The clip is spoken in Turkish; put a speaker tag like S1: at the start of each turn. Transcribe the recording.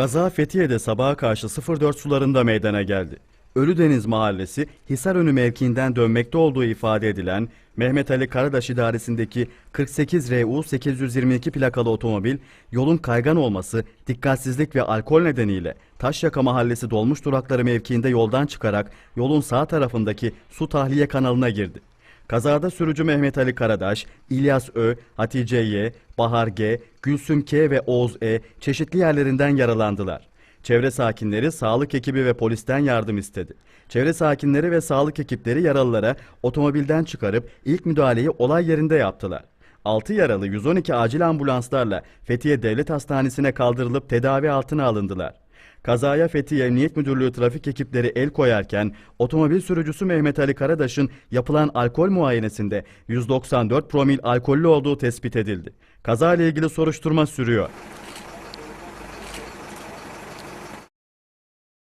S1: Kaza Fethiye'de sabaha karşı 04 sularında meydana geldi. Ölüdeniz Mahallesi Hisarönü mevkiinden dönmekte olduğu ifade edilen Mehmet Ali Karadaş idaresindeki 48 RU 822 plakalı otomobil yolun kaygan olması, dikkatsizlik ve alkol nedeniyle Taşyaka Mahallesi dolmuş durakları mevkiinde yoldan çıkarak yolun sağ tarafındaki su tahliye kanalına girdi. Kazada sürücü Mehmet Ali Karadaş, İlyas Ö, Hatice Y, Bahar G, Gülsüm K ve Oğuz E çeşitli yerlerinden yaralandılar. Çevre sakinleri sağlık ekibi ve polisten yardım istedi. Çevre sakinleri ve sağlık ekipleri yaralılara otomobilden çıkarıp ilk müdahaleyi olay yerinde yaptılar. 6 yaralı 112 acil ambulanslarla Fethiye Devlet Hastanesi'ne kaldırılıp tedavi altına alındılar. Kazaya Fethiye Emniyet Müdürlüğü trafik ekipleri el koyarken otomobil sürücüsü Mehmet Ali Karadaş'ın yapılan alkol muayenesinde 194 promil alkollü olduğu tespit edildi. Kazayla ilgili soruşturma sürüyor.